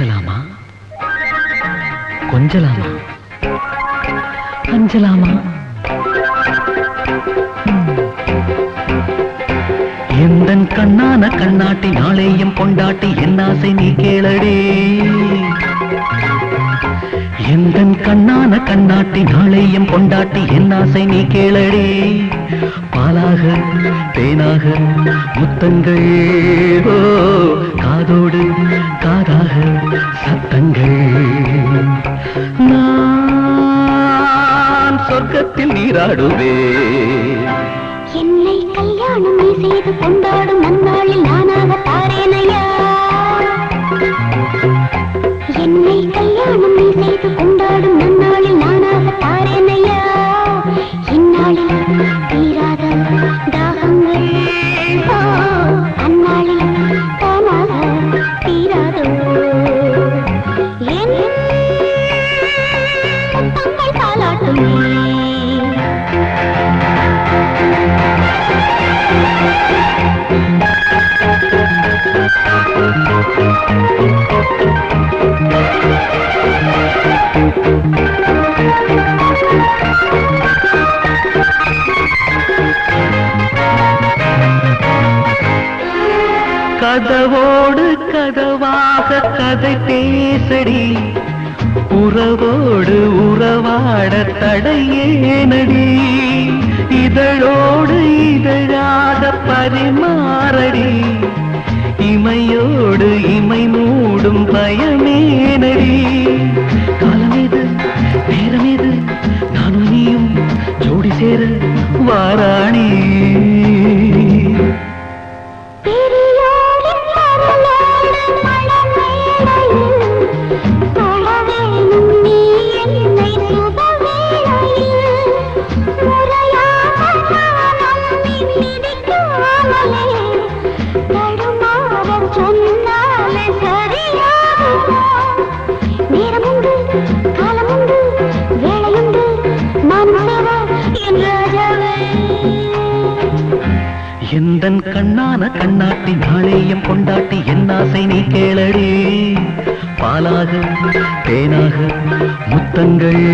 பேசலாமா கொஞ்சலாமா? அஞ்சலாமா? எந்தன் கண்ணான கண்ணாட்டி நாளையும் கொண்டாட்டி என் ஆசை நீ கேளடே. எந்தன் கண்ணான கண்ணாட்டி நாளையும் கொண்டாட்டி என் ஆசை நீ கேளடி. பாலாக தேனாக முத்தங்கள் ஓ காதோடு காதாக சத்தங்கள். நான் சொர்க்கத்தில் நீராடுவே என்னை கல்யாணம் நீ செய்து கொண்டாடும் நன்னாளில் நானாக தாரேனையா என்னை கல்யாணம் நீ செய்து கொண்டாடும் நன்னாளில் நானாக தாரேனையா? இந்நாளில் தீராத தாகங்கள். ஓ, அந்நாளில் தானாக தீராதோ? என் முத்தங்கள் தாலாட்டுமே கதவோடு கதவாக கதை பேசடி. உறவோடு உறவாட தடையேனடி. இத எந்தன் கண்ணான கண்ணாட்டி நாளையும் கொண்டாட்டி என் ஆசை நீ கேளடி. பாலாக தேனாக முத்தங்கள்.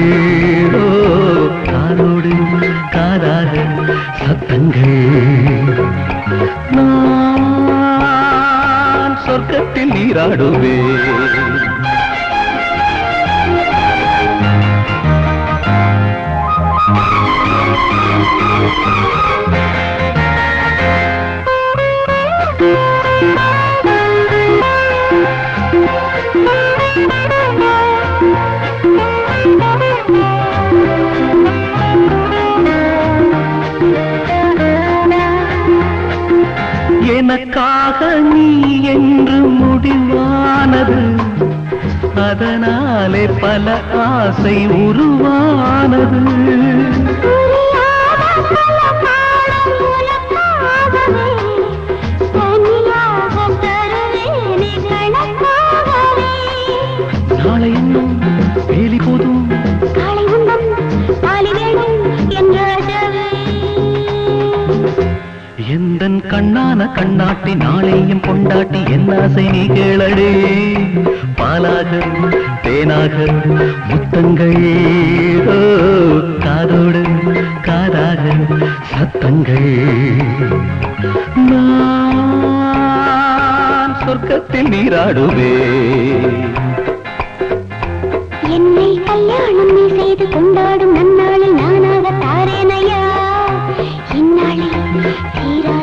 காலோடு காதாக சத்தங்கள். நான் சொர்க்கத்தில் நீராடுவேன். எனக்காக நீ என்று முடிவானது. அதனாலே பல ஆசை உருவானது. நாளை இன்னும் வேலி போதும். தன் கண்ணான கண்ணாட்டி நாளையும் கொண்டாட்டி என் ஆசை நீ கேளடே? பாலாக தேனாக முத்தங்கள் காதோடு காதாக சத்தங்கள். நான் சொர்க்கத்தில் நீராடுவே. என்னை கல்யாணம் நீ செய்து கொண்டாடும் நன்னாளில் நானாக தாரேனையா இந்நாளில் தீரா